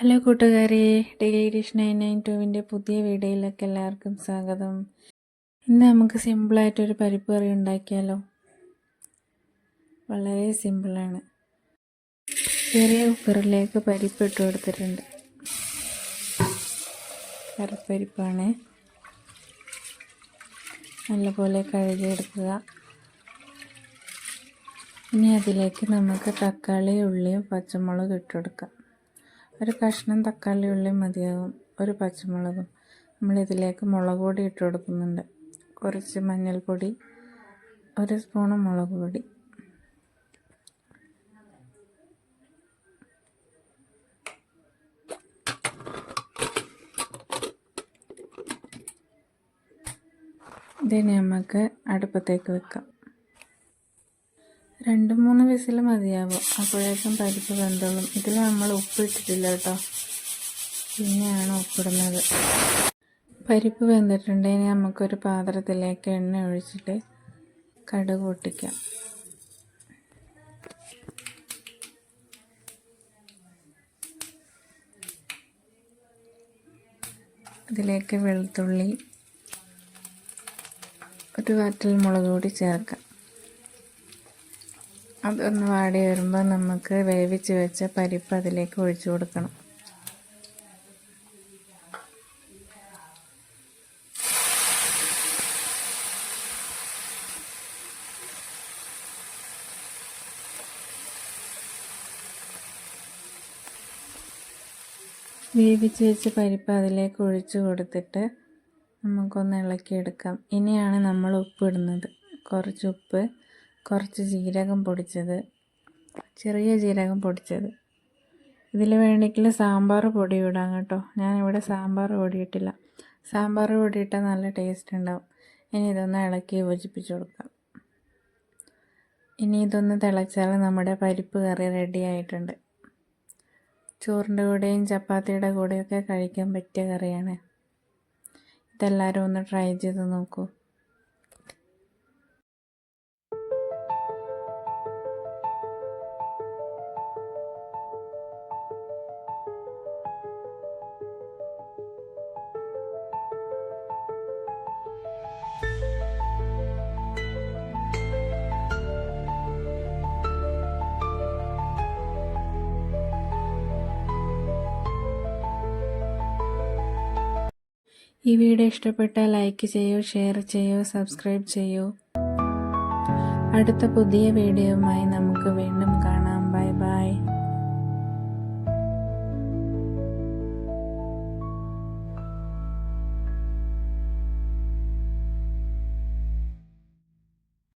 Hello കൂട്ടുകാരെ daily dish nine nine ടുവിന്റെ പുതിയ വീഡിയോയിലേക്ക് എല്ലാവർക്കും സ്വാഗതം. ഇന്ന് നമുക്ക് സിമ്പിളായിട്ടൊരു പരിപ്പ് കറി ഉണ്ടാക്കിയാലോ? വളരെ സിമ്പിളാണ്. ചെറിയ കുക്കറിലേക്ക് പരിപ്പ് ഇട്ട് കൊടുത്തിട്ടുണ്ട്. കറിപ്പരിപ്പാണ്. നല്ലപോലെ കഴുകിയെടുക്കുക. ഇനി അതിലേക്ക് നമുക്ക് തക്കാളി ഉള്ളിയും പച്ചമുളകും ഇട്ട് കൊടുക്കാം. ഒരു കഷ്ണം തക്കാളി ഉള്ളി മതിയാകും ഒരു പച്ചമുളകും. നമ്മളിതിലേക്ക് മുളക് പൊടി ഇട്ട് കൊടുക്കുന്നുണ്ട്. കുറച്ച് മഞ്ഞൾപ്പൊടി ഒരു സ്പൂണ് മുളക് പൊടി. ഇതിനെ നമുക്ക് അടുപ്പത്തേക്ക് വെക്കാം. രണ്ട് മൂന്ന് വിസിൽ മതിയാവും. അപ്പോഴേക്കും പരിപ്പ് വെന്തോളും. ഇതിൽ നമ്മൾ ഉപ്പ് ഇട്ടിട്ടില്ല കേട്ടോ. പിന്നെയാണ് ഉപ്പിടുന്നത്. പരിപ്പ് വെന്തിട്ടുണ്ടെങ്കിൽ നമുക്കൊരു പാത്രത്തിലേക്ക് എണ്ണ ഒഴിച്ചിട്ട് കടുക് പൊട്ടിക്കാം. ഇതിലേക്ക് വെളുത്തുള്ളി ഒരു വാറ്റൽ മുളക് കൂടി ചേർക്കാം. അതൊന്ന് വാടി വരുമ്പോൾ നമുക്ക് വേവിച്ച് വെച്ച പരിപ്പ് അതിലേക്ക് ഒഴിച്ചു കൊടുക്കണം. വേവിച്ച് വെച്ച പരിപ്പ് അതിലേക്ക് ഒഴിച്ചു കൊടുത്തിട്ട് നമുക്കൊന്ന് ഇളക്കിയെടുക്കാം. ഇനിയാണ് നമ്മൾ ഉപ്പ് ഇടുന്നത്. കുറച്ച് ഉപ്പ് കുറച്ച് ജീരകം പൊടിച്ചത്. ചെറിയ ജീരകം പൊടിച്ചത്. ഇതിൽ വേണമെങ്കിൽ സാമ്പാർ പൊടി ഇടാം കേട്ടോ. ഞാനിവിടെ സാമ്പാർ പൊടി ഇട്ടില്ല സാമ്പാർ പൊടി ഇട്ടാൽ നല്ല ടേസ്റ്റ് ഉണ്ടാവും. ഇനി ഇതൊന്ന് ഇളക്കി യോജിപ്പിച്ച് കൊടുക്കാം. ഇനി ഇതൊന്ന് തിളച്ചാൽ നമ്മുടെ പരിപ്പ് കറി റെഡി ആയിട്ടുണ്ട്. ചോറിന്റെ കൂടെയും ചപ്പാത്തിയുടെ കൂടെയൊക്കെ കഴിക്കാൻ പറ്റിയ കറിയാണ്. ഇതെല്ലാവരും ഒന്ന് ട്രൈ ചെയ്ത് നോക്കൂ. ഈ വീഡിയോ ഇഷ്ടപ്പെട്ടാൽ ലൈക്ക് ചെയ്യൂ ഷെയർ ചെയ്യൂ സബ്സ്ക്രൈബ് ചെയ്യൂ. അടുത്ത പുതിയ വീഡിയോയുമായി നമുക്ക് വീണ്ടും കാണാം.